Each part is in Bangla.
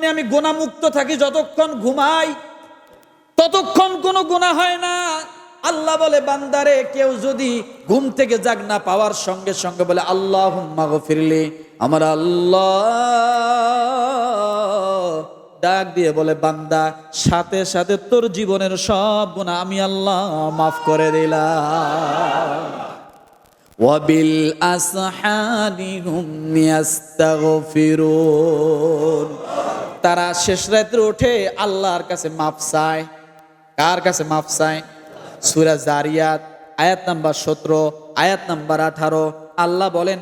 আপনি আমি গোনামুক্ত থাকি, যতক্ষণ ঘুমাই, ততক্ষণ কোনো গুণা হয় না। আল্লাহ বলে, বান্দারে, কেউ যদি ঘুম থেকে জাগ না পাওয়ার সঙ্গে সঙ্গে বলে আল্লাহ ফিরলি আমার আল্লাহ ডাক দিয়ে বলে, বান্দা, সাথে সাথে তোর জীবনের সব গুণা আমি আল্লাহ মাফ করে দিলাম। ওয়াবিল আসহারি হুম ইয়াস্তাগফিরুন। তারা শেষ রাত্রে উঠে আল্লাহর কাছে মাপ চায়। কার কাছে মাপ চায়? সূরা জারিয়াত, আয়াত নাম্বার সতেরো, আয়াত নাম্বার আঠারো। আল্লাহ বলেন,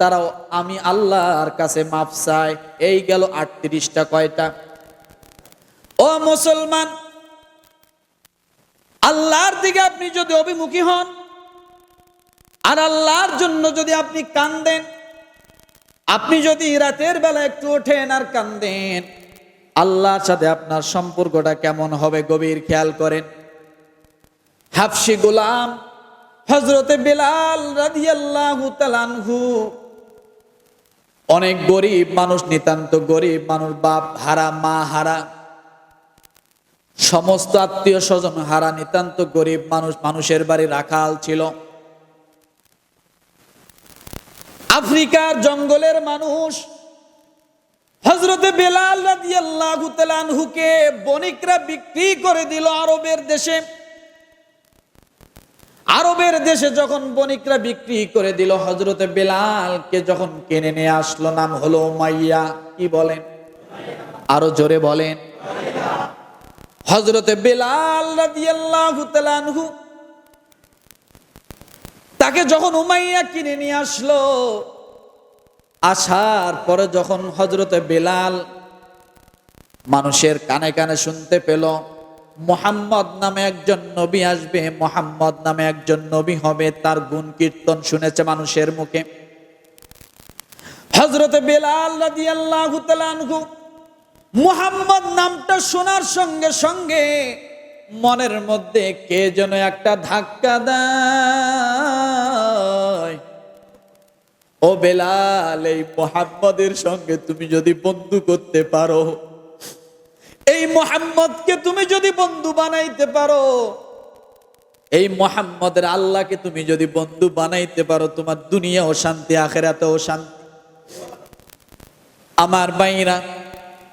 তারাও আমি আল্লাহর কাছে মাপ চাই। এই গেল আটত্রিশটা কয়টা? ও মুসলমান, আল্লাহর দিকে আপনি যদি অভিমুখী হন, আর আল্লাহর জন্য যদি আপনি কান্দেন আপনি যদি রাতের বেলা একটু ওঠেন আর কান্দেন, আল্লাহর সাথে আপনার সম্পর্কটা কেমন হবে গভীর খেয়াল করেন। হাফসি গোলাম হজরতে বেলাল রাদিয়াল্লাহু তালানহু অনেক গরিব মানুষ, নিতান্ত গরিব মানুষ, বাপ হারা, মা হারা, সমস্ত আত্মীয় স্বজন হারা, নিতান্ত গরিব মানুষ, মানুষের বাড়ি রাখাল ছিল। আফ্রিকার জঙ্গলের মানুষ হজরতে বেলাল রাদিয়াল্লাহু বণিকরা বিক্রি করে দিল আরবের দেশে। আরবের দেশে যখন বণিকরা বিক্রি করে দিল হজরতে বেলালকে যখন কিনে নিয়ে আসলো নাম হলো মাইয়া কি বলেন? আরও জোরে বলেন। হজরতে বেলাল রাদিয়াল্লাহু তাআলাহু তাকে যখন উমাইয়া কিনে নিয়ে আসলো, আসার পরে যখন হজরতে বেলাল মানুষের কানে কানে শুনতে পেল, মোহাম্মদ নামে একজন নবী আসবে, মোহাম্মদ নামে একজন নবী হবে, তার গুণ কীর্তন শুনেছে মানুষের মুখে। হজরতে বেলাল রাদিয়াল্লাহু মুহাম্মদ নামটা শোনার সঙ্গে সঙ্গে মনের মধ্যে কে যেন একটা ধাক্কা দেয়। ও বেলাল, এই মোহাম্মদের সঙ্গে তুমি যদি বন্ধু করতে পারো, এই মোহাম্মদকে তুমি যদি বন্ধু বানাইতে পারো, এই মোহাম্মদের আল্লাহকে তুমি যদি বন্ধু বানাইতে পারো, তোমার দুনিয়াও শান্তি, আখেরাতেও শান্তি। আমার বাইরা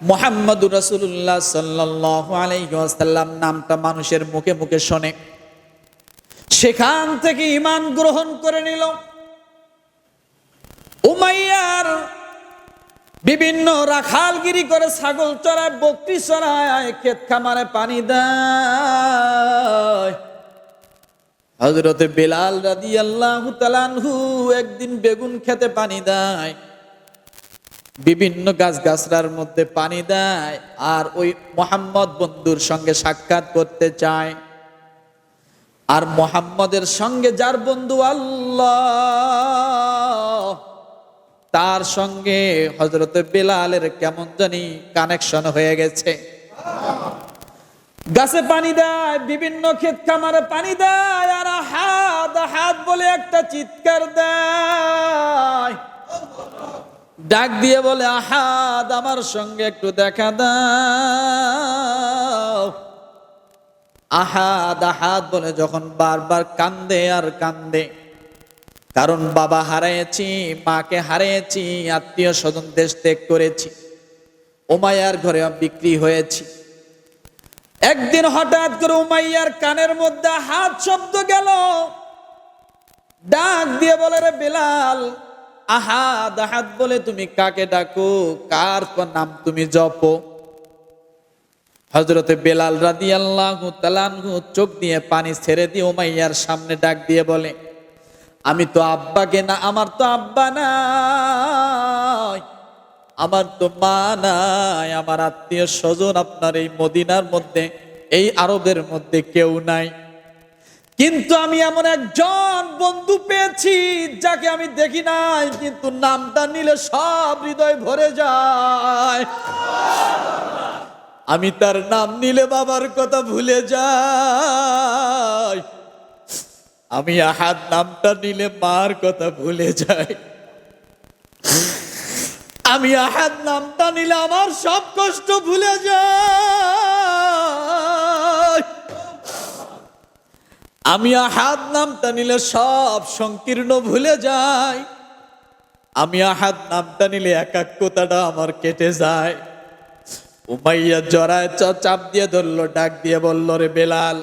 মোহাম্মদুর রসুল্লাহ সাল্লাহ আলাইসাল্লাম নামটা মানুষের মুখে মুখে শোনে। সেখান থেকে ইমান গ্রহণ করে নিল। উমাইয়ার বিভিন্ন রাখালগিরি করে ছাগল চড়ায়, বকরি চড়ায়, ক্ষেত খামারে পানি দেয়। হজরতে বেলাল রাদি আল্লাহ তালানহু একদিন বেগুন খেতে পানি দেয়, বিভিন্ন গাছ গাছরার মধ্যে পানি দেয়, আর ওই মোহাম্মদ বন্ধুর সঙ্গে সাক্ষাৎ করতে চায়। আর মোহাম্মদের সঙ্গে যার বন্ধু আল্লাহ তার সঙ্গে হজরতে বেলালের কেমন জানি কানেকশন হয়ে গেছে। গাছে পানি দেয়, বিভিন্ন ক্ষেত খামারে পানি দেয়, আর হাত হাত বলে একটা চিৎকার দেয়। ডাক দিয়ে বলে, আহাদ, আমার সঙ্গে একটু দেখা দাও। আহাদ আহাদ বলে যখন বারবার কান্দে আর কান্দে। কারণ বাবা হারিয়েছি, মাকে হারিয়েছি, আত্মীয় স্বজন দেশ ত্যাগ করেছি, উমাইয়ার ঘরে বিক্রি হয়েছি। একদিন হঠাৎ করে উমাইয়ার কানের মধ্যে হাত শব্দ গেল। ডাক দিয়ে বলে, রে বেলাল, আহাদ আহাদ বলে তুমি কাকে ডাকো? কার নাম তুমি জপো? হজরতে বেলাল রাদি আল্লাহ চোখ দিয়ে পানি ছেড়ে দিয়ে উমাইয়ার সামনে ডাক দিয়ে বলে আমি তো আব্বাকে না, আমার তো আব্বা নাই। আমার তো মা নাই, আমার আত্মীয় স্বজন আপনার এই মদিনার মধ্যে, এই আরবের মধ্যে কেউ নাই। কিন্তু আমি এমন একজন বন্ধু পেয়েছি, যাকে আমি দেখি নাই, কিন্তু নামটা নিলে সব হৃদয় ভরে যায়। আমি তার নাম নিলে বাবার কথা ভুলে যাই। আমি আহাদ নামটা নিলে মার কথা ভুলে যাই। আমি আহাদ নামটা নিলে আমার সব কষ্ট ভুলে যায় আমি আহাদ নামটা নিলে সব সংকীর্ণ ভুলে যাই। আমি আহাদ নামটা নিলে একাত্মতাটা আমার কেটে যায়। উমাইয়া জরায় চাপ দিয়ে ধরলো, ডাক দিয়ে বলল, রে বেলাল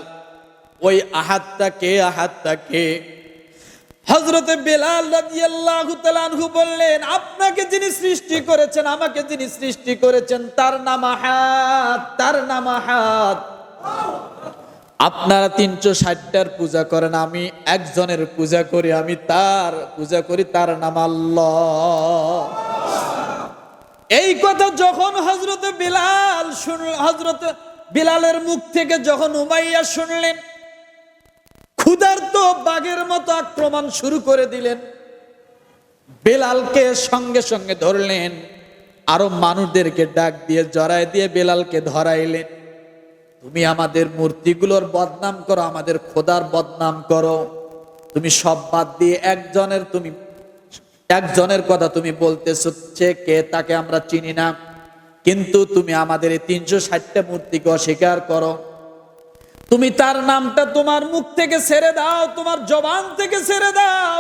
ওই আহাতটা কে আহাতটা কে? হজরতে বেলাল রাদিয়াল্লাহু তাআলা বললেন, আপনাকে যিনি সৃষ্টি করেছেন, আমাকে যিনি সৃষ্টি করেছেন, তার নাম আহাত, তার নাম আহাত। আপনারা তিনশো ষাটটার পূজা করেন, আমি একজনের পূজা করি, আমি তার পূজা করি, তার নাম আল্লাহ। এই কথা যখন হজরতে বিলাল শুনল হজরত বিলালের মুখ থেকে যখন উমাইয়া শুনলেন ক্ষুধার্ত বাঘের মতো আক্রমণ শুরু করে দিলেন। বেলালকে সঙ্গে সঙ্গে ধরলেন। আরও মানুষদেরকে ডাক দিয়ে, জড়ায় দিয়ে বেলালকে ধরাইলেন। তুমি আমাদের মূর্তিগুলোর বদনাম করো, আমাদের খোদার বদনাম করো। তুমি সব বাদ দিয়ে একজনের তুমি, একজনের কথা তুমি বলতেছো, সে কে তাকে আমরা চিনি না। কিন্তু তুমি আমাদের এই তিনশো ষাটটা মূর্তিকে অস্বীকার করো। তুমি তার নামটা তোমার মুখ থেকে ছেড়ে দাও, তোমার জবান থেকে ছেড়ে দাও।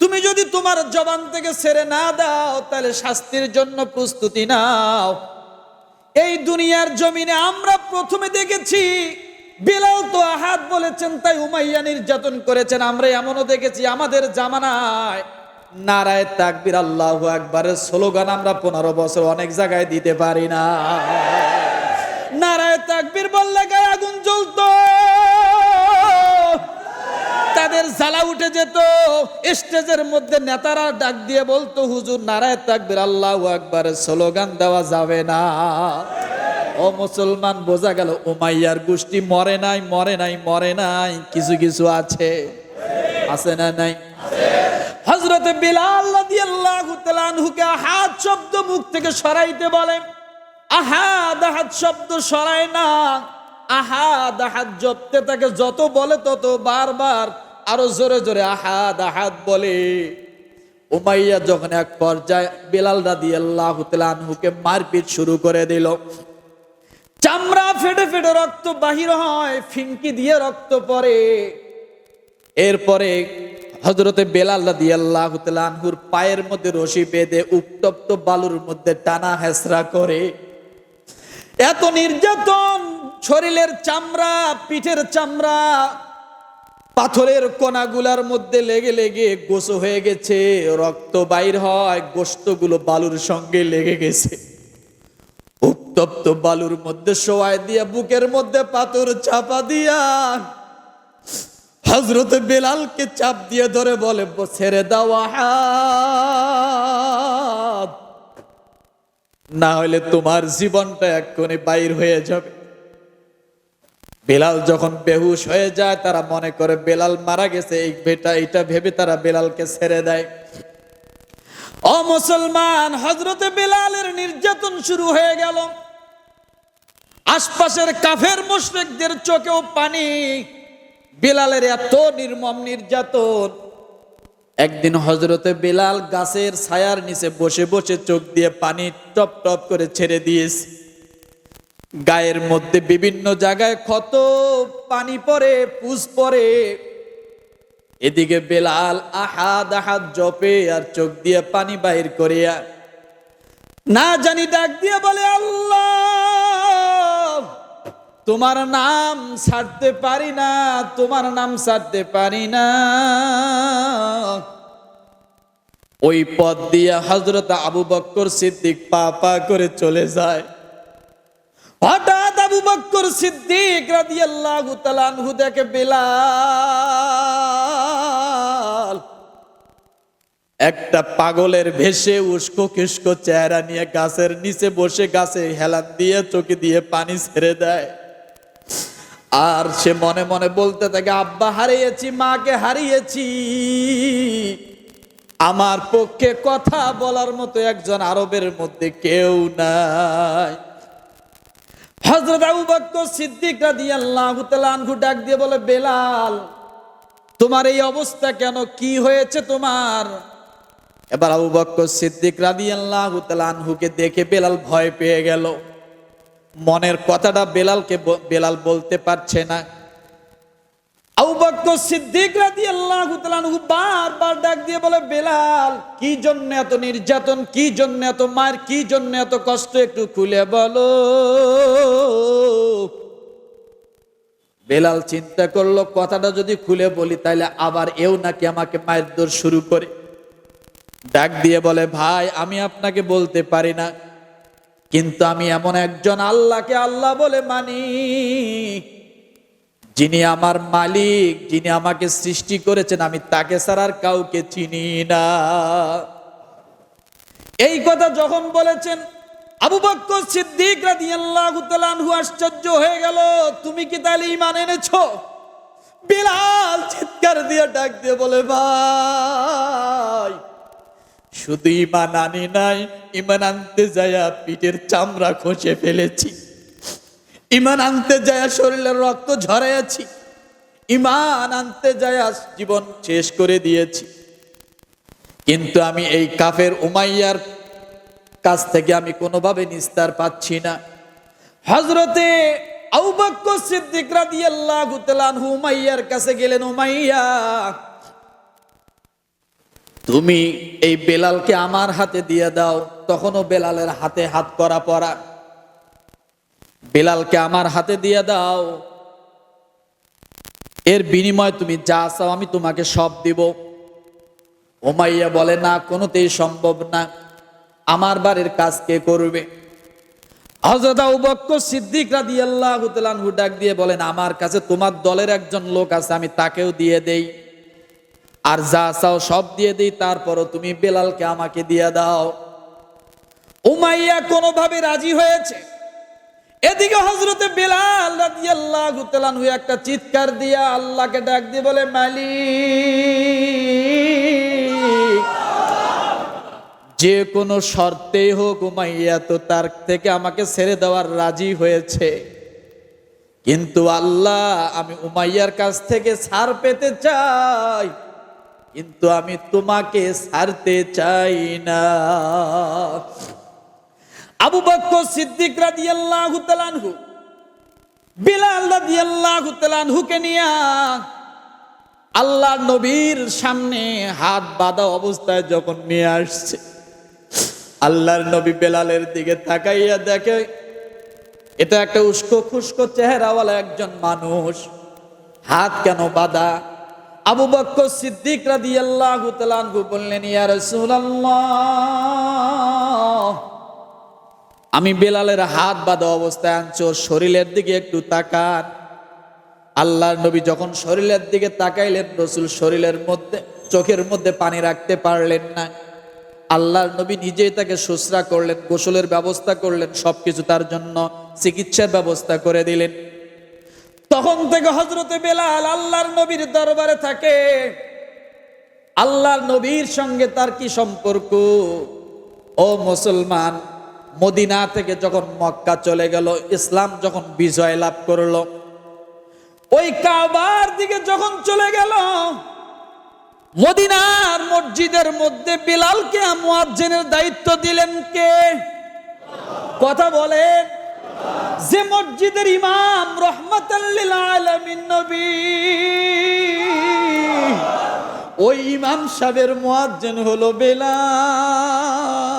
তুমি যদি তোমার জবান থেকে ছেড়ে না দাও, তাহলে শাস্তির জন্য প্রস্তুতি নাও। এই দুনিয়ার জমিনে আমরা প্রথমে দেখেছি, বিলাল তো আহাত বলেছেন, তাই উমাইয়া নির্যাতন করেছেন, আমরা এমনও দেখেছি আমাদের জামানায়। নারায় তাকবির আল্লাহ একবারের স্লোগান আমরা পনেরো বছর অনেক জায়গায় দিতে পারি না। তাকবির বললে গায়ে আগুন জ্বলতো। তাদের জ্বালা উঠে যেত। স্টেজের মধ্যে নেতারা ডাক দিয়ে বলতো, হুজুর নারায় তাকবির, আল্লাহ একবারের স্লোগান দেওয়া যাবে না। ও মুসলমান, বোঝা গেল উমাইয়ার গোষ্ঠী মরে নাই মরে নাই মরে নাই। কিছু কিছু আছে? আছে না নাই? হজরতে বিলাল হাত শব্দ মুখ থেকে সরাইতে বলে আহাদ আহাদ শব্দ সরায় না। আহাদ আহাদ জপতে তাকে যত বলে তত বারবার আরও জোরে জোরে আহাদ আহাদ বলে। উমাইয়া যখন এক পর্যায়ে বিলাল রাদিয়াল্লাহু তাআলা আনহুকে মারপিট শুরু করে দিল। চামড়া ফেটে ফেটে রক্ত বাহির হয়, ফিনকি দিয়ে রক্ত পড়ে। এরপরে হজরতে বেলাল রাদিয়াল্লাহু তাআলা আনহুর পায়ের মধ্যে রশি বেঁধে উত্তপ্ত বালুর মধ্যে টানা হেসরা করে। এত নির্যাতন, শরীরের চামড়া, পিঠের চামড়া, পাথরের কণাগুলার মধ্যে লেগে লেগে গোসো হয়ে গেছে, রক্ত বাইর হয় গোস্তগুলো বালুর সঙ্গে লেগে গেছে। উত্তপ্ত বালুর মধ্যে শোয়াই দিয়া, বুকের মধ্যে পাথর চাপা দিয়া হজরত বেলালকে চাপ দিয়ে ধরে বলে "ব- ছেড়ে দেওয়া হাত না হলে তোমার জীবনটা এক্ষুনি বাইর হয়ে যাবে। বেলাল যখন বেহুশ হয়ে যায়, তারা মনে করে বেলাল মারা গেছে, এই বেটা এটা ভেবে তারা বেলালকে ছেড়ে দেয়। ও মুসলমান হজরতে বেলালের নির্যাতন শুরু হয়ে গেল। আশপাশের কাফের মুশরিকদের চোখেও পানি। বেলালের এত নির্মম নির্যাতন। একদিন হজরতে বেলাল গাছের ছায়ার নিচে বসে বসে চোখ দিয়ে পানি টপ টপ করে ছেড়ে দিয়েছে। গায়ের মধ্যে বিভিন্ন জায়গায় ক্ষত, পানি পড়ে পুষ পড়ে। এদিকে বেলাল আহাদ আহাদ জপে আর চোখ দিয়ে পানি বাহির করিয়া না জানি ডাক দিয়ে বলে, আল্লাহ, তোমার নাম ছাড়তে পারি না, তোমার নাম ছাড়তে পারি না। ওই পথ দিয়ে হজরত আবু বক্কর সিদ্দিক পা পা করে চলে যায়। হঠাৎ আবু বক্কর সিদ্দিক রাদিয়াল্লাহু তাআলা আনহু দেখে বেলাল। একটা পাগলের ভেসে উস্কো কিস্কো চেহারা নিয়ে গাছের নিচে বসে গাছে হেলান দিয়ে চোখে দিয়ে পানি ছেড়ে দেয়। আর সে মনে মনে বলতে থাকে, আব্বা, হারিয়েছি, মাকে হারিয়েছি। আমার পক্ষে কথা বলার মতো একজন আরবের মধ্যে কেউ নাই। হজরত আবু বকর সিদ্দিক ডাক দিয়ে বলে, বেলাল, তোমার এই অবস্থা কেন? কি হয়েছে তোমার? এবার আবু বক্কর সিদ্দিক আনহুকে দেখে বেলাল ভয় পেয়ে গেল। মনের কথাটা বেলালকে বেলাল বলতে পারছে না। আবু বক্কর সিদ্দিক রাদিয়াল্লাহু তাআলা আনহু বারবার ডাক দিয়ে বলে, বেলাল, কি জন্য এত নির্যাতন? কি জন্য এত মার? কি জন্য এত কষ্ট? একটু খুলে বলো। বেলাল চিন্তা করল, কথাটা যদি খুলে বলি তাহলে আবার এও নাকি আমাকে মায়ের দোর শুরু করে? ডাক দিয়ে বলে, ভাই, আমি আপনাকে বলতে পারি না, কিন্তু আমি এমন একজন আল্লাহকে আল্লাহ বলে মানি যিনি আমার মালিক, যিনি আমাকে সৃষ্টি করেছেন, আমি তাকে ছাড়া আর কাউকে চিনি না। এই কথা যখন বলেছেন, আবু বক্কর সিদ্দিক রাদিয়াল্লাহু তাআলা আনহু আশ্চর্য হয়ে গেল, তুমি কি তাহলে ঈমান এনেছো? বিলাল চিৎকার দিয়ে ডাক দিয়ে বলে, ভাই, শুধু ইমান আনি নাই ইমান আনতে যায়া পিঠের চামড়া খসে ফেলেছি। ইমান আনতে যায়, শরীরের রক্ত ঝরাইয়াছি। ইমান আনতে যায়, জীবন শেষ করে দিয়েছি। কিন্তু আমি এই কাফের উমাইয়ার কাছ থেকে আমি কোনোভাবে নিস্তার পাচ্ছি না। হজরতে আউবাক্য সিদ্দিক রাদিয়াল্লাহু তাআলা উমাইয়ার কাছে গেলেন, উমাইয়া, তুমি এই বেলালকে আমার হাতে দিয়ে দাও। তখনও বেলালের হাতে হাত করা পড়া বেলালকে আমার হাতে দিয়ে দাও। এর বিনিময় তুমি যা চাও আমি তোমাকে সব দিব। ওমাইয়া বলে, না, কোনোতেই সম্ভব না। আমার বাড়ির কাজ কে করবে? হযরত আবু বকর সিদ্দিক রাদিয়াল্লাহু তাআলা ডাক দিয়ে বলেন, আমার কাছে তোমার দলের একজন লোক আছে, আমি তাকেও দিয়ে দেই। আর যা চাও সব দিয়ে দিই, তারপরও তুমি বেলালকে আমাকে দিয়ে দাও। উমাইয়া কোনোভাবে রাজি হয়েছে। এদিকে হজরতে বেলাল একটা চিৎকার দিয়া আল্লাহকে ডাক দিয়ে বলে, মালিক, যে কোনো শর্তেই হোক উমাইয়া তো তার থেকে আমাকে ছেড়ে দেওয়ার রাজি হয়েছে। কিন্তু আল্লাহ, আমি উমাইয়ার কাছ থেকে ছাড় পেতে চাই, কিন্তু আমি তোমাকে ছাড়তে চাই না। আবু বক্কর সিদ্দিক রাদিয়াল্লাহু বিলাল রাদিয়াল্লাহু তাআলা আনহুকে নিয়ে আল্লাহর নবীর সামনে হাত বাঁধা অবস্থায় যখন নিয়ে আসছে, আল্লাহর নবী বেলালের দিকে তাকাইয়া দেখে, এটা একটা উস্কো খুস্কো চেহারাওয়ালা একজন মানুষ, হাত কেন বাঁধা? আবু বক্কর সিদ্দিক রাদিয়াল্লাহু তাআলা আনহু বললেন, ইয়া রাসূলুল্লাহ আমি বেলালের হাত বাঁধা অবস্থায় আনছো শরীরের দিকে একটু তাকান। আল্লাহর নবী যখন শরীরের দিকে তাকাইলেন, রসুল শরীরের মধ্যে, চোখের মধ্যে পানি রাখতে পারলেন না। আল্লাহর নবী নিজেই তাকে শুশ্রা করলেন, গোসলের ব্যবস্থা করলেন, সবকিছু তার জন্য চিকিৎসার ব্যবস্থা করে দিলেন। তখন থেকে হজরতে বেলাল আল্লাহর নবীর দরবারে থাকে। আল্লাহর নবীর সঙ্গে তার কি সম্পর্ক? ও মুসলমান মদিনা থেকে যখন মক্কা চলে গেল, ইসলাম যখন বিজয় লাভ করল, ওই কাবার দিকে যখন চলে গেল, মদিনার মসজিদের মধ্যে বিলালকে মুয়াজ্জিনের দায়িত্ব দিলেন কে? কথা বলেন। যে মসজিদের ইমাম রহমতাল্লিল আলামিন নবী, ওই ইমাম সাহেবের মুয়াজ্জিন হলো বেলাল।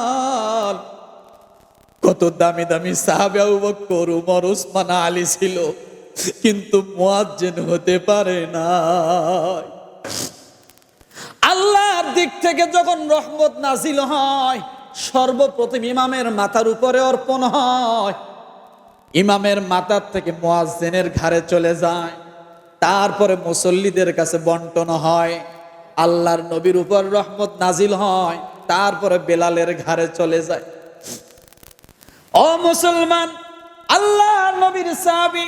কত দামি দামি সাহাবে আবু বকর উমর, উসমান, আলী ছিল। কিন্তু মুয়াজ্জিন হতে পারে না আল্লাহর দিক থেকে যখন রহমত নাজিল হয়, সর্বপ্রথম ইমামের মাথার উপরে অর্পণ হয়। ইমামের মাথার থেকে মুয়াজ্জিনের ঘাড়ে চলে যায়। তারপরে মুসল্লিদের কাছে বন্টন হয়। আল্লাহর নবীর উপর রহমত নাজিল হয়। তারপরে বেলালের ঘাড়ে চলে যায়। ও মুসলমান আল্লাহ নবীর সাহাবি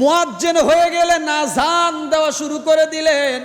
মুয়াজ্জিন হয়ে গেলে নাজান দেওয়া শুরু করে দিলেন।